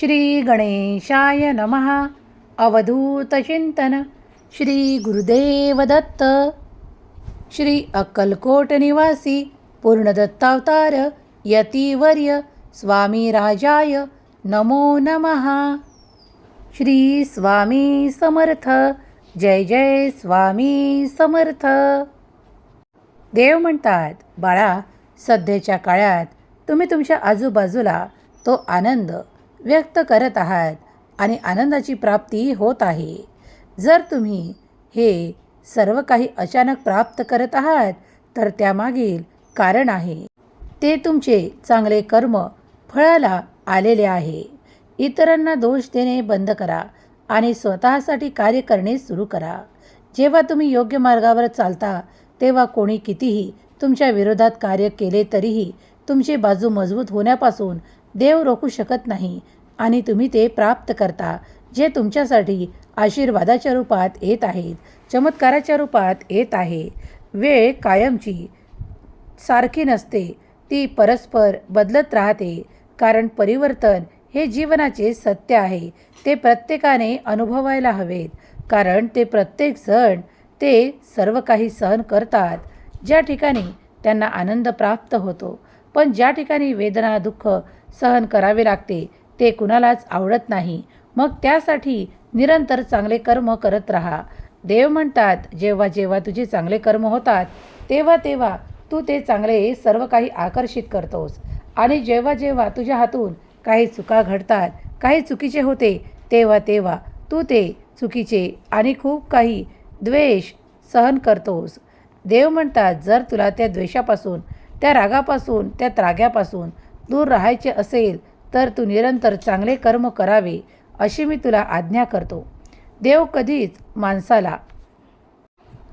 श्री गणेशाय नमः अवधूतचिंतन श्री गुरुदेव दत्त. श्री अक्कलकोट निवासी पूर्णदत्तावतार यतीवर्य स्वामी राजाय नमो नमः. श्री स्वामी समर्थ. जय जय स्वामी समर्थ. देव म्हणतात बाळा सध्याच्या काळात तुम्ही तुमच्या आजूबाजूला तो आनंद व्यक्त करत आहात आणि आनंदाची प्राप्ती होत आहे. जर तुम्ही हे सर्व काही अचानक प्राप्त करत आहात तर त्यामागील कारण आहे. ते तुमचे चांगले कर्म फळाला आलेले आहे. इतरांना दोष देणे बंद करा आणि स्वतःसाठी कार्य करणे सुरू करा. जेव्हा तुम्ही योग्य मार्गावर चालता तेव्हा कोणी कितीही तुमच्या विरोधात कार्य केले तरीही तुमची बाजू मजबूत होण्यापासून देव रोखू शकत नाही आणि तुम्ही ते प्राप्त करता जे तुमच्यासाठी आशीर्वादाच्या रूपात येत आहेत चमत्काराच्या रूपात येत आहे. वेळ कायमची सारखी नसते ती परस्पर बदलत राहते कारण परिवर्तन हे जीवनाचे सत्य आहे ते प्रत्येकाने अनुभवायला हवेत कारण ते प्रत्येक जण ते सर्व काही सहन करतात. ज्या ठिकाणी त्यांना आनंद प्राप्त होतो पण ज्या ठिकाणी वेदना दुःख सहन करावे लागते. ते कुणालाच आवडत नाही. मग त्यासाठी निरंतर चांगले कर्म करत राहा. देव म्हणतात जेव्हा जेव्हा तुझे चांगले कर्म होतात तेव्हा तेव्हा तू ते चांगले सर्व काही आकर्षित करतोस. आणि जेव्हा जेव्हा तुझ्या हातून काही चुका घडतात काही चुकीचे होते तेव्हा तेव्हा तू ते चुकीचे आणि खूप काही द्वेष सहन करतोस. देव म्हणतात जर तुला त्या द्वेषापासून त्या रागापासून त्या त्राग्यापासून दूर राहायचे असेल तर तू निरंतर चांगले कर्म करावे अशी मी तुला आज्ञा करतो. देव कधीच माणसाला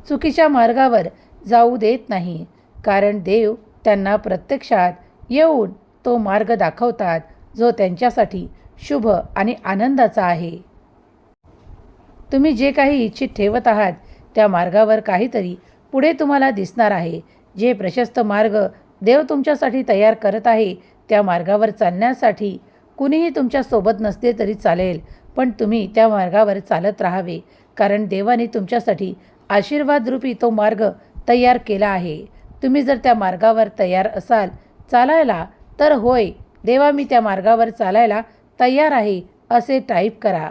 चुकीच्या मार्गावर जाऊ देत नाही कारण देव त्यांना प्रत्यक्षात येऊन तो मार्ग दाखवतात जो त्यांच्यासाठी शुभ आणि आनंदाचा आहे. तुम्ही जे काही इच्छित ठेवत आहात त्या मार्गावर काहीतरी पुढे तुम्हाला दिसणार आहे. जे प्रशस्त मार्ग देव तुमच्यासाठी तयार करत आहे त्या मार्गावर चालण्यासाठी कुणीही तुमच्यासोबत नसले तरी चालेल पण तुम्ही त्या मार्गावर चालत राहावे कारण देवाने तुमच्यासाठी आशीर्वादरूपी तो मार्ग तयार केला आहे. तुम्ही जर त्या मार्गावर तयार असाल चालायला तर होय देवा मी त्या मार्गावर चालायला तयार आहे असे टाईप करा.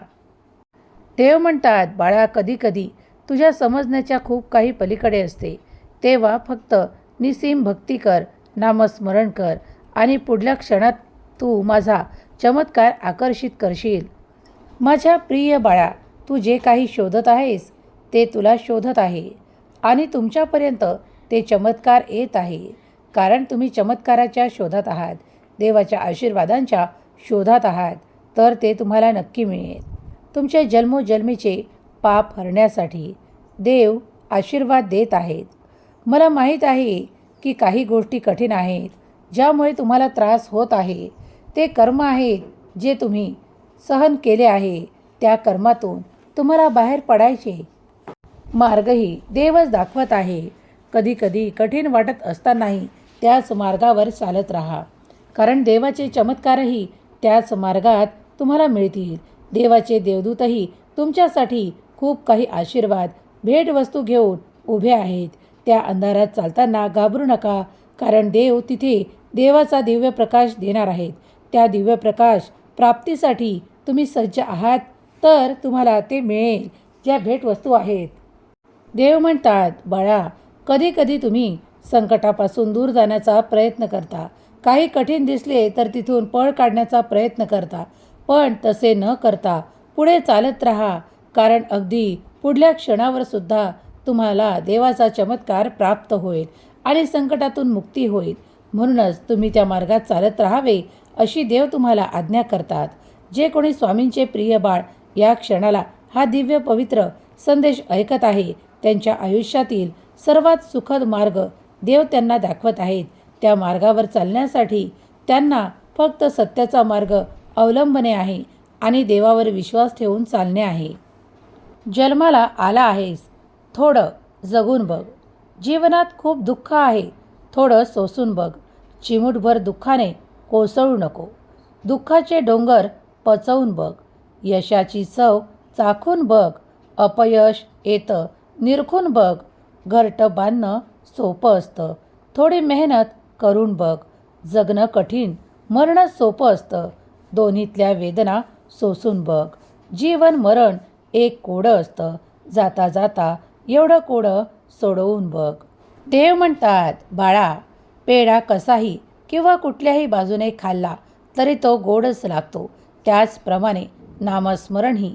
देव म्हणतात बाळा कधीकधी तुझ्या समजण्याच्या खूप काही पलीकडे असते. तेव्हा फक्त निसीम भक्ती कर नामस्मरण कर आणि पुढल्या क्षणात तू माझा चमत्कार आकर्षित करशील. माझ्या प्रिय बाळा तू जे काही शोधत आहेस ते तुला शोधत आहे. आणि तुमच्यापर्यंत ते चमत्कार येत आहे. कारण तुम्ही चमत्काराच्या शोधात आहात. देवाच्या आशीर्वादांच्या शोधात आहात. तर ते तुम्हाला नक्की मिळेल. तुमच्या जन्मोजन्मीचे पाप हरण्यासाठी देव आशीर्वाद देत आहेत. मला माहीत आहे की काही गोष्टी कठीण आहेत. ज्यामुळे तुम्हाला त्रास होत आहे ते कर्म आहेत जे तुम्ही सहन केले आहे त्या कर्मातून तुम्हाला बाहेर पडायचे. मार्गही देवच दाखवत आहे. कधीकधी कठीण वाटत असतानाही त्याच मार्गावर चालत राहा. कारण देवाचे चमत्कारही त्याच मार्गात तुम्हाला मिळतील. देवाचे देवदूतही तुमच्यासाठी खूप काही आशीर्वाद भेटवस्तू घेऊन उभे आहेत. त्या अंधारात चालताना घाबरू नका कारण देव तिथे देवाचा दिव्य प्रकाश देणार आहेत. त्या दिव्य प्रकाश प्राप्तीसाठी तुम्ही सज्ज आहात तर तुम्हाला ते मिळेल. ज्या भेटवस्तू आहेत. देव म्हणतात बाळा कधी कधी तुम्ही संकटापासून दूर जाण्याचा प्रयत्न करता. काही कठीण दिसले तर तिथून पळ काढण्याचा प्रयत्न करता. पण तसे न करता पुढे चालत राहा. कारण अगदी पुढल्या क्षणावर सुद्धा तुम्हाला देवाचा चमत्कार प्राप्त होईल आणि संकटातून मुक्ती होईल. म्हणूनच तुम्ही त्या मार्गात चालत राहावे अशी देव तुम्हाला आज्ञा करतात. जे कोणी स्वामींचे प्रिय बाळ या क्षणाला हा दिव्य पवित्र संदेश ऐकत आहे त्यांच्या आयुष्यातील सर्वात सुखद मार्ग देव त्यांना दाखवत आहेत. त्या मार्गावर चालण्यासाठी त्यांना फक्त सत्याचा मार्ग अवलंबने आहे आणि देवावर विश्वास ठेवून चालणे आहे. जन्माला आला आहेस. थोडं जगून बघ. जीवनात खूप दुःख आहे. थोडं सोसून बघ. चिमूटभर दुःखाने कोसळू नको. दुःखाचे डोंगर पचवून बघ. यशाची चव चाखून बघ. अपयश येतं निरखून बघ. घरट बांधणं सोपं असतं. थोडी मेहनत करून बघ. जगणं कठीण मरणं सोपं असतं. दोन्हीतल्या वेदना सोसून बघ. जीवन मरण एक कोडं असतं. जाता जाता एवढं कोडं सोडवून बघ. देव म्हणतात बाळा पेढा कसाही किंवा कुठल्याही बाजूने खाल्ला तरी तो गोडच लागतो. त्याचप्रमाणे नामस्मरणही.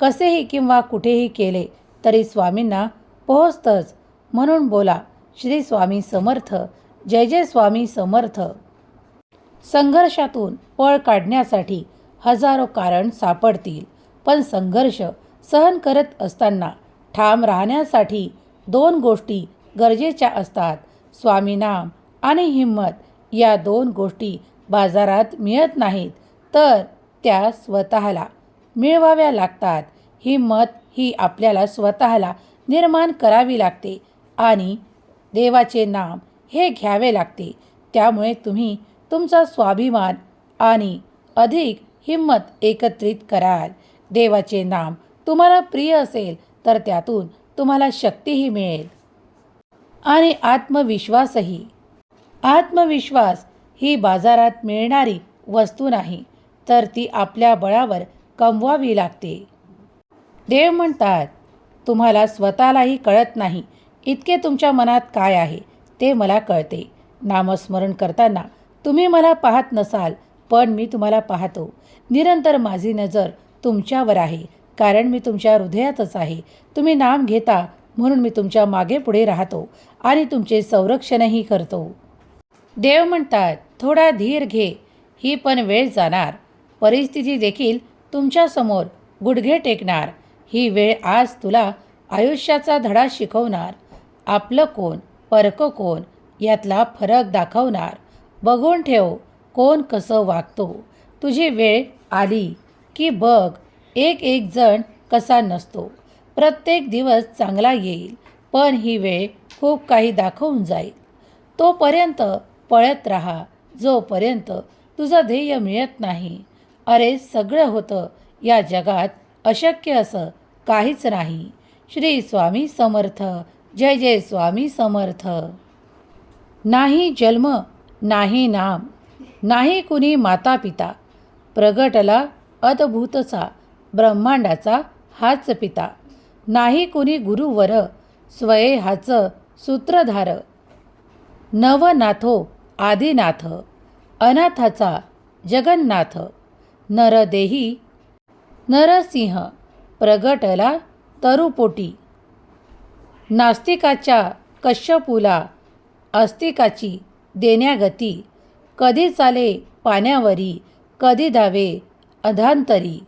कसेही किंवा कुठेही केले तरी स्वामींना पोहोचतंच. म्हणून बोला श्री स्वामी समर्थ जय जय स्वामी समर्थ. संघर्षातून पळ काढण्यासाठी हजारो कारण सापडतील पण संघर्ष सहन करत असताना ठाम राहण्यासाठी दोन गोष्टी गरजेच्या असतात. स्वामी नाम आणि हिंमत या दोन गोष्टी बाजारात मिळत नाहीत तर त्या स्वतःला मिळवाव्या लागतात. हिंमत ही आपल्याला स्वतःला निर्माण करावी लागते आणि देवाचे नाम हे घ्यावे लागते. त्यामुळे तुम्ही तुमचा स्वाभिमान आणि अधिक हिंमत एकत्रित कराल. देवाचे नाम तुम्हाला प्रिय असेल तर त्यातून तुम्हाला शक्तीही मिळेल. आणि आत्मविश्वासही. आत्मविश्वास ही बाजारात मिळणारी वस्तू नाही तर ती आपल्या बळावर कमवावी लागते. देव म्हणतात तुम्हाला स्वतःलाही कळत नाही इतके तुमच्या मनात काय आहे ते मला कळते. नामस्मरण करताना तुम्ही मला पाहत नसाल पण मी तुम्हाला पाहतो. निरंतर माझी नजर तुमच्यावर आहे कारण मी तुमच्या हृदयातच आहे. तुम्ही नाम घेता म्हणून मी तुमच्या मागे पुढे राहतो आणि तुमचे संरक्षणही करतो. देव म्हणतात थोडा धीर घे ही पण वेळ जाणार. परिस्थिती देखील तुमच्यासमोर गुडघे टेकणार. ही वेळ आज तुला आयुष्याचा धडा शिकवणार. आपलं कोण परकं कोण यातला फरक दाखवणार. बघून ठेव कोण कसं वागतो. तुझी वेळ आली की बघ एक एक जण कसा नसतो. प्रत्येक दिवस चांगला येईल पण ही वेळ खूप काही दाखवून जाईल. तोपर्यंत पळत राहा. जोपर्यंत तुझं ध्येय मिळत नाही. अरे सगळं होतं. या जगात अशक्य असं काहीच नाही. श्री स्वामी समर्थ. जय जय स्वामी समर्थ. नाही जन्म नाही नाम. नाही कुणी माता पिता प्रगटला अद्भुतचा ब्रह्मांडाचा हाच पिता. नाही कुणी गुरुवर. स्वये हाच सूत्रधार. नवनाथो आदिनाथ अनाथाचा जगन्नाथ नरदेही नरसिंह प्रगटला तरुपोटी. नास्तिकाच्या कश्यपूला अस्तिकाची देण्यागती कधी चाले पाण्यावरी कधी धावे अधांतरी.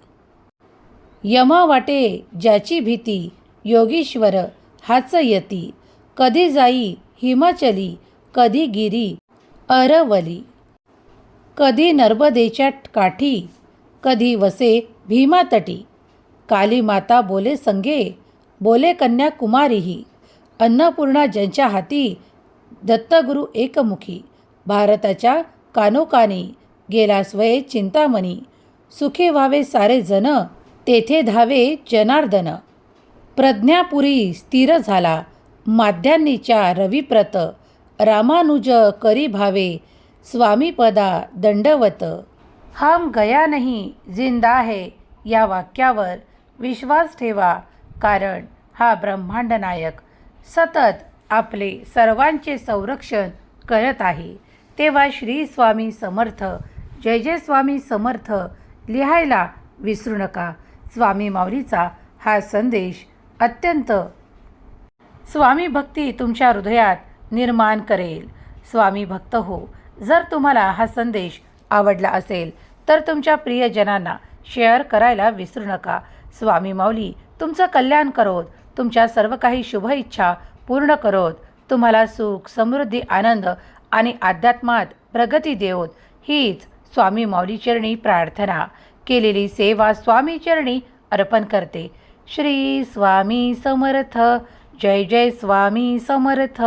यमा वाटे ज्याची भीती योगीश्वर हाच यती कधी जाई हिमाचली कधी गिरी अरवली. कधी नर्मदेच्या काठी कधी वसे भीमातटी. काली माता बोले संगे बोले कन्याकुमारीही. अन्नपूर्णा ज्यांच्या हाती दत्तगुरु एकमुखी. भारताच्या कानोकानी गेला स्वये चिंतामणी. सुखे व्हावे सारे जन तेथे धावे जनार्दन. प्रज्ञापुरी स्थिर झाला माध्यान्नीच्या रविप्रत रामानुज करी भावे स्वामीपदा दंडवत. हम गया नाही जिंदा है या वाक्यावर विश्वास ठेवा कारण हा ब्रह्मांड नायक सतत आपले सर्वांचे संरक्षण करत आहे. तेव्हा श्री स्वामी समर्थ जय जय स्वामी समर्थ लिहायला विसरू नका. स्वामी माऊलीचा हा संदेश अत्यंत. स्वामी भक्ती तुमच्या हृदयात निर्माण करेल. स्वामी भक्त हो जर तुम्हाला हा संदेश आवडला असेल तर तुमच्या प्रियजनांना शेअर करायला विसरू नका. स्वामी माऊली तुमचं कल्याण करोत. तुमच्या सर्व काही शुभ इच्छा पूर्ण करोत. तुम्हाला सुख समृद्धी आनंद आणि अध्यात्मात प्रगती देवत. हीच स्वामी माऊलीचरणी प्रार्थना. केलेली सेवा स्वामीचरणी अर्पण करते. श्री स्वामी समर्थ. जय जय स्वामी समर्थ.